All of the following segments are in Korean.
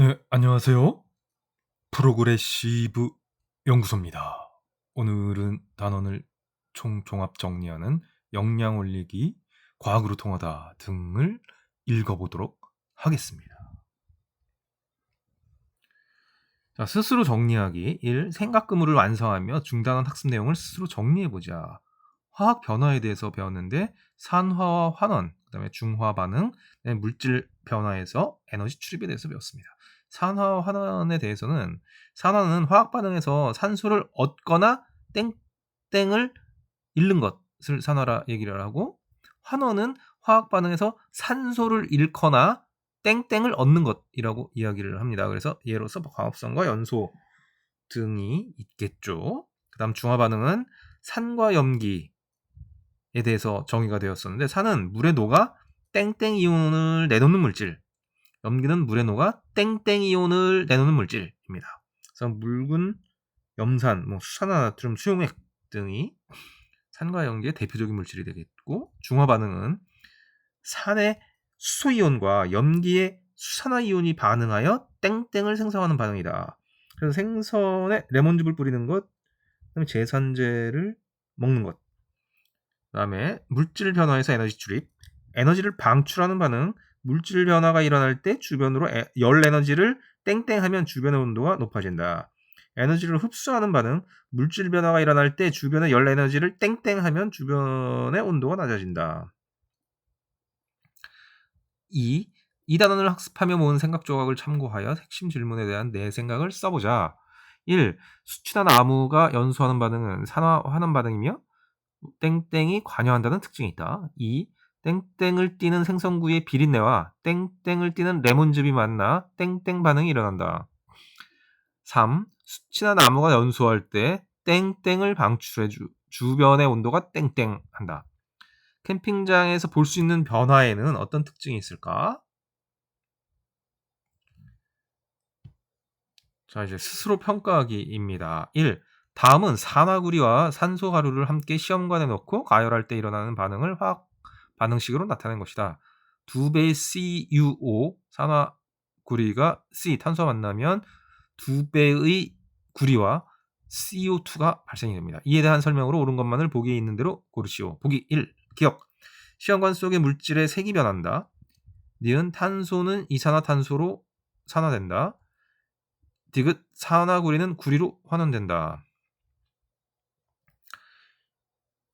네, 안녕하세요. 프로그레시브 연구소입니다. 오늘은 단원을 총종합 정리하는 역량 올리기, 과학으로 통하다 등을 읽어보도록 하겠습니다. 자, 스스로 정리하기 1. 생각 의무를 완성하며 중단한 학습 내용을 스스로 정리해보자. 화학 변화에 대해서 배웠는데 산화와 환원, 그 다음에 중화 반응, 물질 변화에서 에너지 출입에 대해서 배웠습니다. 산화 환원에 대해서는 산화는 화학 반응에서 산소를 얻거나 땡땡을 잃는 것을 산화라 얘기를 하고 환원은 화학 반응에서 산소를 잃거나 땡땡을 얻는 것이라고 이야기를 합니다. 그래서 예로서 광합성과 연소 등이 있겠죠. 그다음 중화 반응은 산과 염기에 대해서 정의가 되었었는데 산은 물에 녹아 땡땡 이온을 내놓는 물질, 염기는 녹아 땡땡 이온을 내놓는 물질입니다. 그래서 묽은 염산, 뭐 수산화나트륨, 수용액 등이 산과 염기의 대표적인 물질이 되겠고 중화 반응은 산의 수소 이온과 염기의 수산화 이온이 반응하여 땡땡을 생성하는 반응이다. 그래서 생선에 레몬즙을 뿌리는 것, 그다음에 제산제를 먹는 것, 그다음에 물질 변화에서 에너지 출입, 에너지를 방출하는 반응, 물질 변화가 일어날 때 주변으로 에, 열 에너지를 땡땡 하면 주변의 온도가 높아진다. 에너지를 흡수하는 반응, 물질 변화가 일어날 때 주변의 열 에너지를 땡땡 하면 주변의 온도가 낮아진다. 2. 이 단원을 학습하며 모은 생각 조각을 참고하여 핵심 질문에 대한 내 생각을 써보자. 1. 수치나 나무가 연소하는 반응은 산화하는 반응이며 땡땡이 관여한다는 특징이 있다. 2. 땡땡을 띠는 생성구의 비린내와 땡땡을 띠는 레몬즙이 만나 땡땡 반응이 일어난다. 3. 수치나 나무가 연소할 때 땡땡을 방출해 주, 주변의 온도가 땡땡한다. 캠핑장에서 볼 수 있는 변화에는 어떤 특징이 있을까? 자, 이제 스스로 평가하기입니다. 1. 다음은 산화구리와 산소 가루를 함께 시험관에 넣고 가열할 때 일어나는 반응을 화학 반응식으로 나타낸 것이다. 두 배의 CuO 산화구리가 C 탄소와 만나면 두 배의 구리와 CO2가 발생이 됩니다. 이에 대한 설명으로 옳은 것만을 보기에 있는 대로 고르시오. 보기 1. 기억. 시험관 속의 물질의 색이 변한다. 니은 탄소는 이산화탄소로 산화된다. 디귿 산화구리는 구리로 환원된다.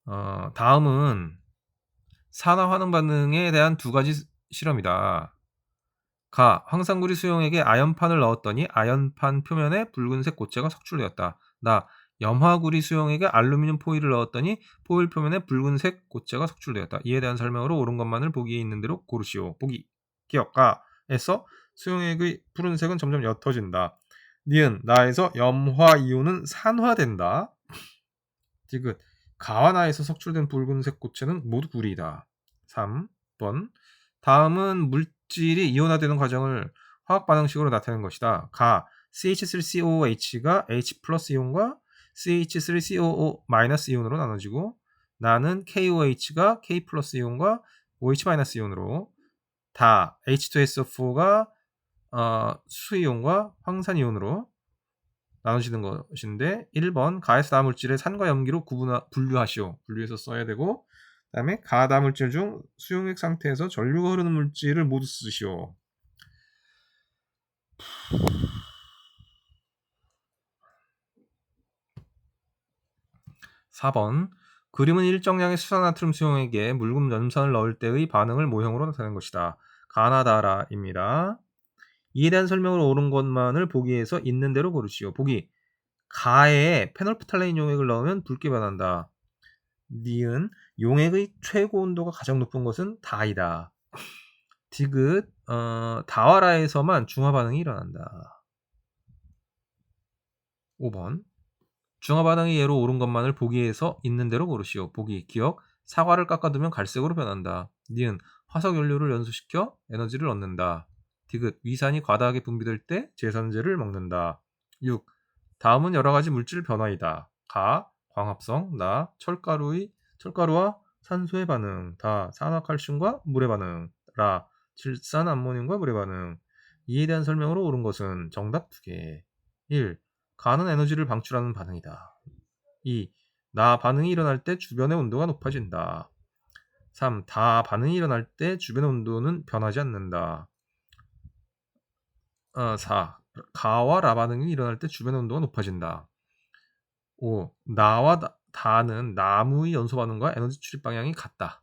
어, 다음은 산화 환원 반응에 대한 두 가지 실험이다. 가 황산구리 수용액에 아연판을 넣었더니 아연판 표면에 붉은색 고체가 석출되었다. 나 염화구리 수용액에 알루미늄 포일을 넣었더니 포일 표면에 붉은색 고체가 석출되었다. 이에 대한 설명으로 옳은 것만을 보기에 있는 대로 고르시오. 보기 기억가에서 수용액의 푸른색은 점점 옅어진다. 니은 나에서 염화 이온은 산화된다. 디귿 가와나에서 석출된 붉은색 고체는 모두 구리다. 3번. 다음은 물질이 이온화되는 과정을 화학 반응식으로 나타내는 것이다. 가 CH3COOH가 H 플러스 이온과 CH3COO 마이너스 이온으로 나눠지고 나는 KOH가 K 플러스 이온과 OH 마이너스 이온으로 다 H2SO4가 어, 수이온과 황산이온으로 나누시는 것인데 1번 가에서 나물질의 산과 염기로 구분 분류하시오. 분류해서 써야 되고 그다음에 가다물질 중 수용액 상태에서 전류가 흐르는 물질을 모두 쓰시오. 4번 그림은 일정량의 수산나트륨 수용액에 묽은 염산을 넣을 때의 반응을 모형으로 나타낸 것이다. 가나다라입니다. 이에 대한 설명을 옳은 것만을 보기에서 있는 대로 고르시오. 보기 가에 페놀프탈레인 용액을 넣으면 붉게 변한다. 니은 용액의 최고 온도가 가장 높은 것은 다이다. 디귿 어, 다와라에서만 중화 반응이 일어난다. 5번 중화 반응의 예로 옳은 것만을 보기에서 있는 대로 고르시오. 보기 기억 사과를 깎아두면 갈색으로 변한다. 니은 화석 연료를 연소시켜 에너지를 얻는다. 디귿 위산이 과다하게 분비될 때 제산제를 먹는다. 6. 다음은 여러 가지 물질 변화이다. 가, 광합성, 나, 철가루의 철가루와 산소의 반응, 다, 산화칼슘과 물의 반응, 라, 질산 암모늄과 물의 반응, 이에 대한 설명으로 옳은 것은 정답 2개. 1. 가는 에너지를 방출하는 반응이다. 2. 나 반응이 일어날 때 주변의 온도가 높아진다. 3. 다 반응이 일어날 때 주변의 온도는 변하지 않는다. 어, 4. 가와 라 반응이 일어날 때 주변의 온도가 높아진다. 5. 나와 다, 다는 나무의 연소 반응과 에너지 출입 방향이 같다.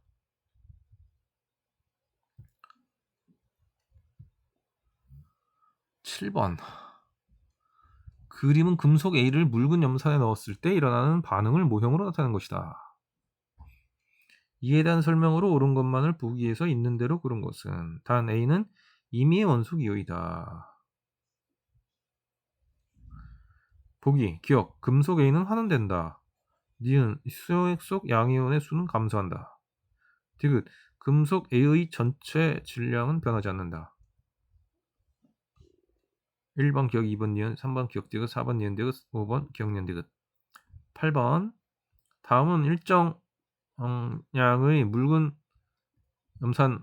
7번 그림은 금속 A를 묽은 염산에 넣었을 때 일어나는 반응을 모형으로 나타낸 것이다. 이에 대한 설명으로 옳은 것만을 보기에서 있는 대로 그런 것은 단 A는 임의의 원소 기호이다. 보기, 기억, 금속 A는 환원된다. 니은, 수용액 속 양이온의 수는 감소한다. 디귿, 금속 A의 전체 질량은 변하지 않는다. 1번 기억 2번 니은 3번 기억 디귿 4번 니은 디귿 5번 기억 니은 디귿 8번 다음은 일정 양의 묽은 염산에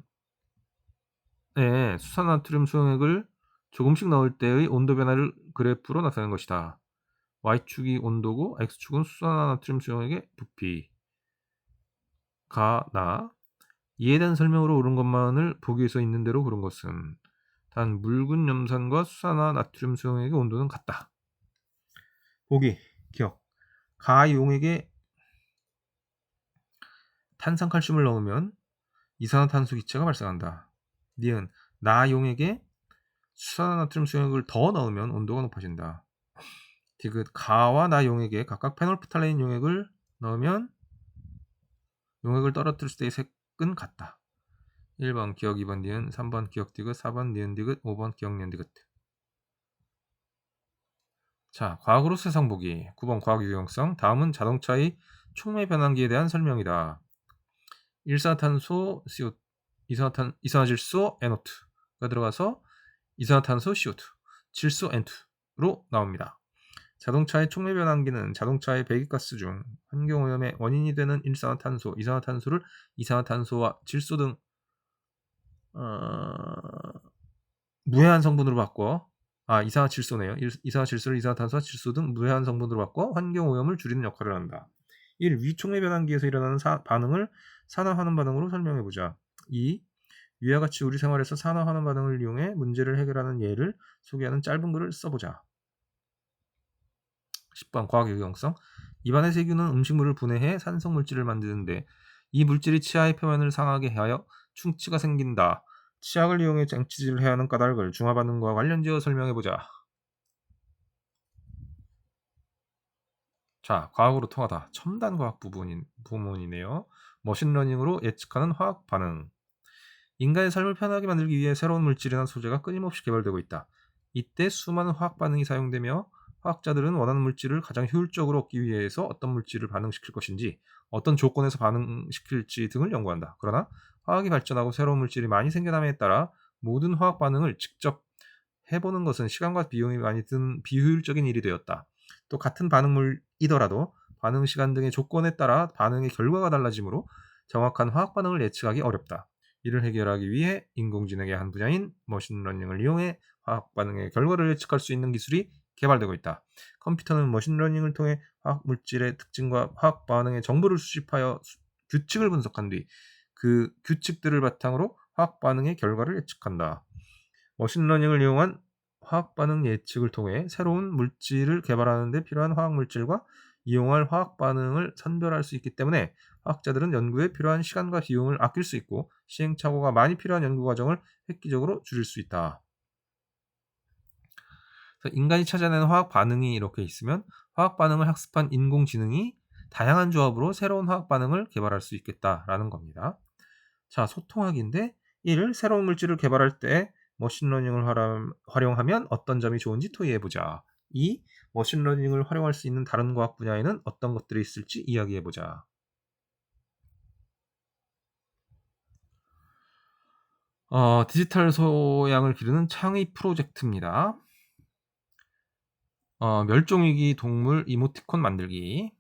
수산나트륨 수용액을 조금씩 넣을 때의 온도 변화를 그래프로 나타낸 것이다. Y축이 온도고 x축은 수산나트륨 수용액의 부피 가나 이에 대한 설명으로 옳은 것만을 보기에서 있는 대로 그런 것은 단 묽은 염산과 수산화 나트륨 수용액의 온도는 같다. 보기, 기억. 가 용액에 탄산칼슘을 넣으면 이산화탄소 기체가 발생한다. 니은 나 용액에 수산화나트륨 수용액을 더 넣으면 온도가 높아진다. 디귿 가와 나 용액에 각각 페놀프탈레인 용액을 넣으면 용액을 떨어뜨릴 때의 색은 같다. 1번 기억 2번 니은 3번 기억 디귿 4번 니은 디귿 5번 기억 니은 디귿. 자 과학으로 세상 보기. 9번 과학 유용성 다음은 자동차의 촉매 변환기에 대한 설명이다. 일산화탄소 CO 이산화탄, 이산화질소 NO2가 들어가서 이산화탄소 CO2 질소 N2로 나옵니다 자동차의 촉매 변환기는 자동차의 배기가스 중 환경오염의 원인이 되는 일산화탄소, 이산화탄소를 이산화탄소와 질소 등 어... 무해한 성분으로 바꿔 아 이산화질소네요. 이산화질소를 이산화탄소와 질소 등 무해한 성분으로 바꿔 환경 오염을 줄이는 역할을 한다. 1. 위촉매 변환기에서 일어나는 사, 반응을 산화환원 반응으로 설명해 보자. 2. 위와 같이 우리 생활에서 산화환원 반응을 이용해 문제를 해결하는 예를 소개하는 짧은 글을 써보자. 10번 과학 유용성 입안의 세균은 음식물을 분해해 산성 물질을 만드는데 이 물질이 치아의 표면을 상하게 하여 충치가 생긴다. 치약을 이용해 쟁취질을 해야 하는 까닭을 중화 반응과 관련지어 설명해 보자. 자, 과학으로 통하다. 첨단 과학 부분인 부문이네요. 머신러닝으로 예측하는 화학 반응. 인간의 삶을 편하게 만들기 위해 새로운 물질이나 소재가 끊임없이 개발되고 있다. 이때 수많은 화학 반응이 사용되며 화학자들은 원하는 물질을 가장 효율적으로 얻기 위해서 어떤 물질을 반응시킬 것인지, 어떤 조건에서 반응시킬지 등을 연구한다. 그러나 화학이 발전하고 새로운 물질이 많이 생겨남에 따라 모든 화학 반응을 직접 해보는 것은 시간과 비용이 많이 든 비효율적인 일이 되었다. 또 같은 반응물이더라도 반응 시간 등의 조건에 따라 반응의 결과가 달라지므로 정확한 화학 반응을 예측하기 어렵다. 이를 해결하기 위해 인공지능의 한 분야인 머신러닝을 이용해 화학 반응의 결과를 예측할 수 있는 기술이 개발되고 있다. 컴퓨터는 머신러닝을 통해 화학 물질의 특징과 화학 반응의 정보를 수집하여 규칙을 분석한 뒤 그 규칙들을 바탕으로 화학 반응의 결과를 예측한다. 머신러닝을 이용한 화학 반응 예측을 통해 새로운 물질을 개발하는 데 필요한 화학 물질과 이용할 화학 반응을 선별할 수 있기 때문에 화학자들은 연구에 필요한 시간과 비용을 아낄 수 있고 시행착오가 많이 필요한 연구 과정을 획기적으로 줄일 수 있다. 인간이 찾아내는 화학 반응이 이렇게 있으면 화학 반응을 학습한 인공지능이 다양한 조합으로 새로운 화학 반응을 개발할 수 있겠다라는 겁니다. 자, 소통하기인데 1. 새로운 물질을 개발할 때 머신러닝을 활용하면 어떤 점이 좋은지 토의해보자. 2. 머신러닝을 활용할 수 있는 다른 과학 분야에는 어떤 것들이 있을지 이야기해보자. 어, 디지털 소양을 기르는 창의 프로젝트입니다. 어, 멸종위기 동물 이모티콘 만들기.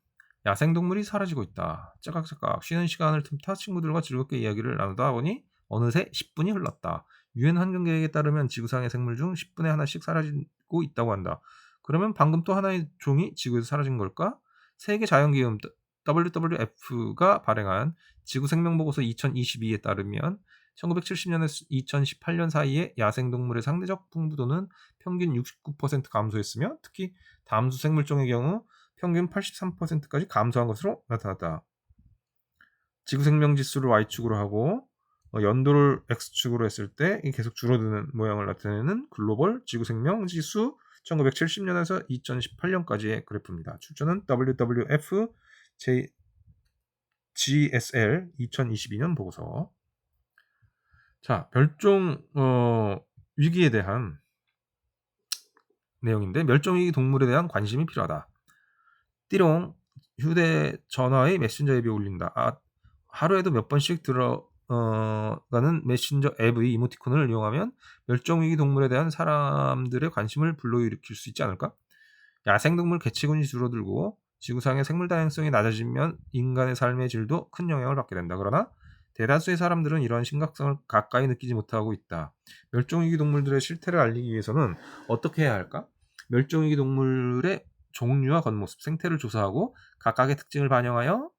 야생동물이 사라지고 있다. 째깍째깍 쉬는 시간을 틈타 친구들과 즐겁게 이야기를 나누다 보니 어느새 10분이 흘렀다. 유엔 환경 계획에 따르면 지구상의 생물 중 10분의 하나씩 사라지고 있다고 한다. 그러면 방금 또 하나의 종이 지구에서 사라진 걸까? 세계 자연기금 WWF가 발행한 지구 생명 보고서 2022에 따르면 1970년에서 2018년 사이에 야생동물의 상대적 풍부도는 평균 69% 감소했으며 특히 담수 생물종의 경우 평균 83%까지 감소한 것으로 나타났다. 지구 생명 지수를 Y축으로 하고 어, 연도를 X축으로 했을 때 계속 줄어드는 모양을 나타내는 글로벌 지구 생명 지수 1970년에서 2018년까지의 그래프입니다. 출처는 WWF GSL 2022년 보고서. 자, 멸종 어, 위기에 대한 내용인데 멸종 위기 동물에 대한 관심이 필요하다. 띠롱 휴대전화의 메신저 앱이 올린다. 아, 하루에도 몇 번씩 들어가는 메신저 앱의 이모티콘을 이용하면 멸종위기 동물에 대한 사람들의 관심을 불러일으킬 수 있지 않을까? 야생동물 개체군이 줄어들고 지구상의 생물 다양성이 낮아지면 인간의 삶의 질도 큰 영향을 받게 된다. 그러나 대다수의 사람들은 이러한 심각성을 가까이 느끼지 못하고 있다. 멸종위기 동물들의 실태를 알리기 위해서는 어떻게 해야 할까? 멸종위기 동물의 종류와 겉모습, 생태를 조사하고 각각의 특징을 반영하여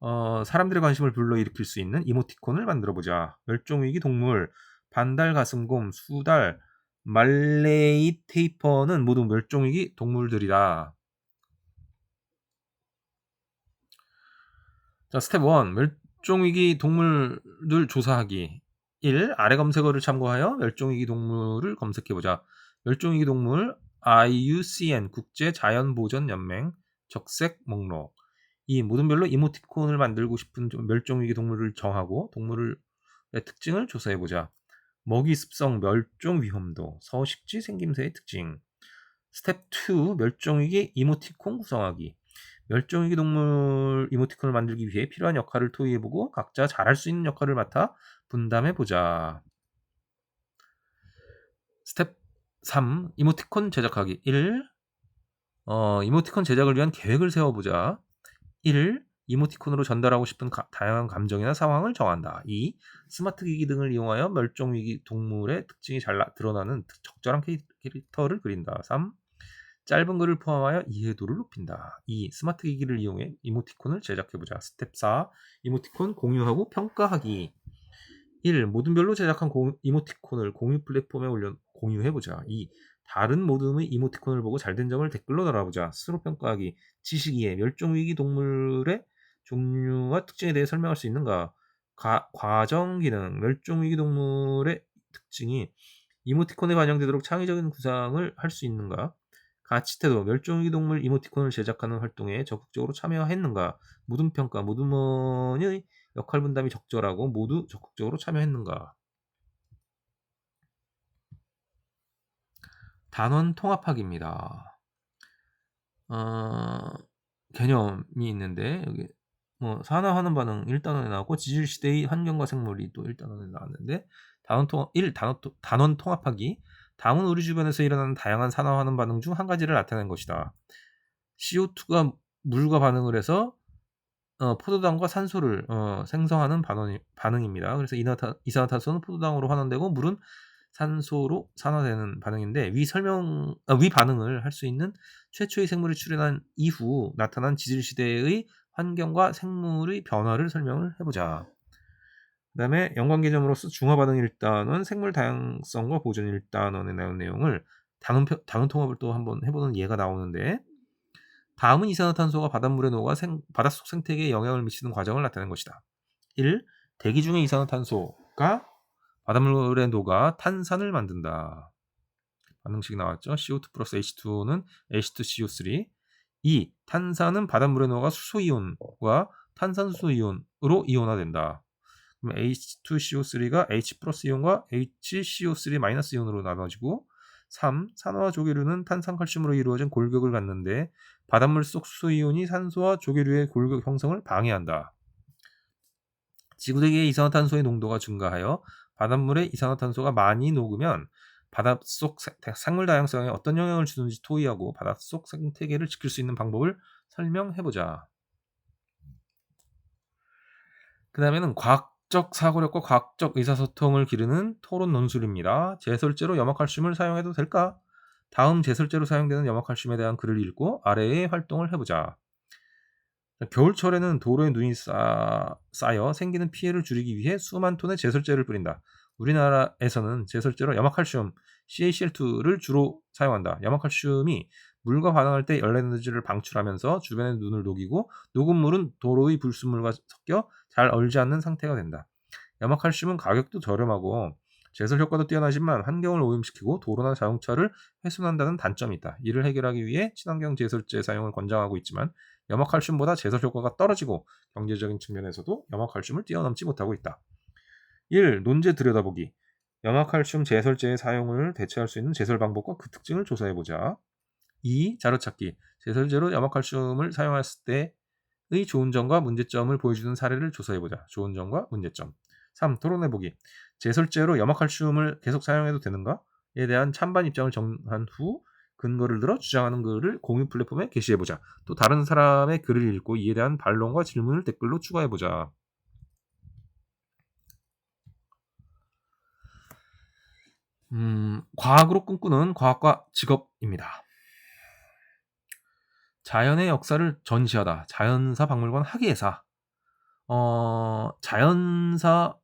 어, 사람들의 관심을 불러일으킬 수 있는 이모티콘을 만들어 보자. 멸종위기 동물, 반달 가슴곰, 수달, 말레이 테이퍼는 모두 멸종위기 동물들이다. 자, 스텝 1. 멸종위기 동물들 조사하기 1. 아래 검색어를 참고하여 멸종위기 동물을 검색해보자. 멸종위기 동물 IUCN 국제 자연보전연맹 적색 목록 2. 모든 별로 이모티콘을 만들고 싶은 멸종위기 동물을 정하고 동물의 특징을 조사해보자. 먹이 습성, 멸종 위험도, 서식지 생김새의 특징. 스텝 2. 멸종위기 이모티콘 구성하기 멸종위기 동물 이모티콘을 만들기 위해 필요한 역할을 토의해보고 각자 잘할 수 있는 역할을 맡아 분담해보자. 스텝 3. 이모티콘 제작하기 1. 어, 이모티콘 제작을 위한 계획을 세워보자. 1. 이모티콘으로 전달하고 싶은 가, 다양한 감정이나 상황을 정한다. 2. 스마트 기기 등을 이용하여 멸종위기 동물의 특징이 잘 드러나는 적절한 캐릭터를 그린다. 3. 짧은 글을 포함하여 이해도를 높인다. 2. 스마트 기기를 이용해 이모티콘을 제작해보자. 스텝 4. 이모티콘 공유하고 평가하기. 1. 모든 별로 제작한 공, 이모티콘을 공유 플랫폼에 올려 공유해보자. 2. 다른 모둠의 이모티콘을 보고 잘된 점을 댓글로 달아보자. 스스로 평가하기. 지식 이해. 멸종위기 동물의 종류와 특징에 대해 설명할 수 있는가? 가, 과정 기능. 멸종위기 동물의 특징이 이모티콘에 반영되도록 창의적인 구상을 할 수 있는가? 가치태도 멸종위기 동물 이모티콘을 제작하는 활동에 적극적으로 참여했는가? 무등평가 무드먼의 역할 분담이 적절하고 모두 적극적으로 참여했는가? 단원 통합하기입니다. 어, 개념이 있는데 여기 뭐 산화하는 반응 1단원에 나왔고 지질 시대의 환경과 생물이 또 1단원에 나왔는데 단원 통합 1 단원, 단원 통합하기 다음은 우리 주변에서 일어나는 다양한 산화하는 반응 중 한 가지를 나타낸 것이다. CO2가 물과 반응을 해서 어, 포도당과 산소를 어, 생성하는 반응, 반응입니다. 그래서 이나타, 이산화탄소는 포도당으로 환원되고 물은 산소로 산화되는 반응인데 위 설명 아, 위 반응을 할 수 있는 최초의 생물이 출현한 이후 나타난 지질 시대의 환경과 생물의 변화를 설명을 해보자. 그 다음에 연관 개념으로서 중화 반응 1단원, 생물 다양성과 보존 1단원에 나온 내용을 당은, 당은 통합을 또 한번 해보는 예가 나오는데 다음은 이산화탄소가 바닷물에 녹아 생, 바닷속 생태계에 영향을 미치는 과정을 나타낸 것이다. 1. 대기 중의 이산화탄소가 바닷물에 녹아 탄산을 만든다. 반응식 나왔죠. CO2 플러스 H2O는 H2CO3. 2. 탄산은 바닷물에 녹아 수소이온과 탄산수 이온으로 이온화된다. 그럼 H2CO3가 H 플러스 이온과 HCO3 마이너스 이온으로 나눠지고 3. 산화와 조개류는 탄산칼슘으로 이루어진 골격을 갖는데 바닷물 속 수이온이 산소와 조개류의 골격 형성을 방해한다. 지구대기의 이산화탄소의 농도가 증가하여 바닷물에 이산화탄소가 많이 녹으면 바닷속 생물 다양성에 어떤 영향을 주는지 토의하고 바닷속 생태계를 지킬 수 있는 방법을 설명해보자. 그 다음에는 과학 과학적 사고력과 과학적 의사소통을 기르는 토론 논술입니다. 제설제로 염화칼슘을 사용해도 될까? 다음 제설제로 사용되는 염화칼슘에 대한 글을 읽고 아래의 활동을 해보자. 겨울철에는 도로에 눈이 쌓, 쌓여 생기는 피해를 줄이기 위해 수만 톤의 제설제를 뿌린다. 우리나라에서는 제설제로 염화칼슘 CaCl2를 주로 사용한다. 염화칼슘이 물과 반응할 때 열에너지를 방출하면서 주변의 눈을 녹이고 녹은 물은 도로의 불순물과 섞여 잘 얼지 않는 상태가 된다. 염화칼슘은 가격도 저렴하고 제설 효과도 뛰어나지만 환경을 오염시키고 도로나 자동차를 훼손한다는 단점이 있다. 이를 해결하기 위해 친환경 제설제 사용을 권장하고 있지만 염화칼슘보다 제설 효과가 떨어지고 경제적인 측면에서도 염화칼슘을 뛰어넘지 못하고 있다. 1. 논제 들여다보기 염화칼슘 제설제의 사용을 대체할 수 있는 제설 방법과 그 특징을 조사해보자. 2. 자료찾기 제설제로 염화칼슘을 사용했을 때의 좋은 점과 문제점을 보여주는 사례를 조사해보자. 좋은 점과 문제점 3. 토론해보기 제설제로 염화칼슘을 계속 사용해도 되는가?에 대한 찬반 입장을 정한 후 근거를 들어 주장하는 글을 공유 플랫폼에 게시해보자. 또 다른 사람의 글을 읽고 이에 대한 반론과 질문을 댓글로 추가해보자. 음, 과학으로 꿈꾸는 과학과 직업입니다. 자연의 역사를 전시하다. 자연사 박물관 학예사. 어, 자연사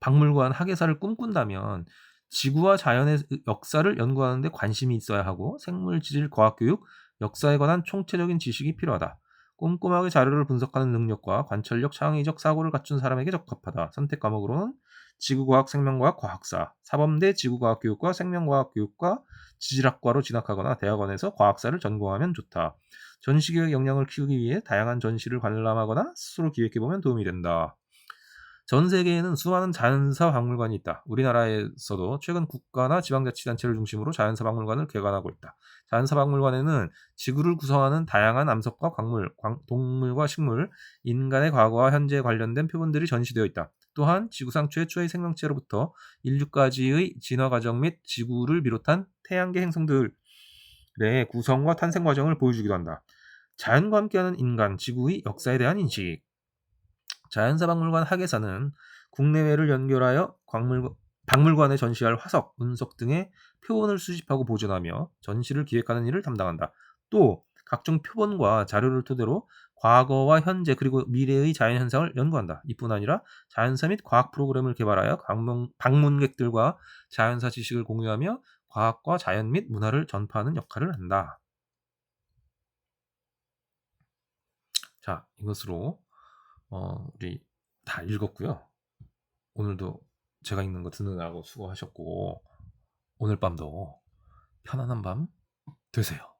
박물관 학예사를 꿈꾼다면 지구와 자연의 역사를 연구하는데 관심이 있어야 하고 생물 지질 과학 교육, 역사에 관한 총체적인 지식이 필요하다. 꼼꼼하게 자료를 분석하는 능력과 관찰력, 창의적 사고를 갖춘 사람에게 적합하다. 선택 과목으로는 지구과학, 생명과학, 과학사, 사범대 지구과학 교육과 생명과학 교육과 지질학과로 진학하거나 대학원에서 과학사를 전공하면 좋다. 전시교육 역량을 키우기 위해 다양한 전시를 관람하거나 스스로 기획해보면 도움이 된다. 전 세계에는 수많은 자연사 박물관이 있다. 우리나라에서도 최근 국가나 지방자치단체를 중심으로 자연사 박물관을 개관하고 있다. 자연사 박물관에는 지구를 구성하는 다양한 암석과 광물, 광, 동물과 식물, 인간의 과거와 현재에 관련된 표본들이 전시되어 있다. 또한 지구상 최초의 생명체로부터 인류까지의 진화 과정 및 지구를 비롯한 태양계 행성들의 구성과 탄생 과정을 보여주기도 한다. 자연과 함께하는 인간, 지구의 역사에 대한 인식, 자연사박물관 학예사는 국내외를 연결하여 박물관에 전시할 화석, 운석 등의 표본을 수집하고 보존하며 전시를 기획하는 일을 담당한다. 또 각종 표본과 자료를 토대로 과거와 현재 그리고 미래의 자연 현상을 연구한다. 이뿐 아니라 자연사 및 과학 프로그램을 개발하여 방문, 방문객들과 자연사 지식을 공유하며 과학과 자연 및 문화를 전파하는 역할을 한다. 자, 이것으로 어, 우리 다 읽었고요. 오늘도 제가 읽는 거 듣느라고 수고하셨고 오늘 밤도 편안한 밤 되세요.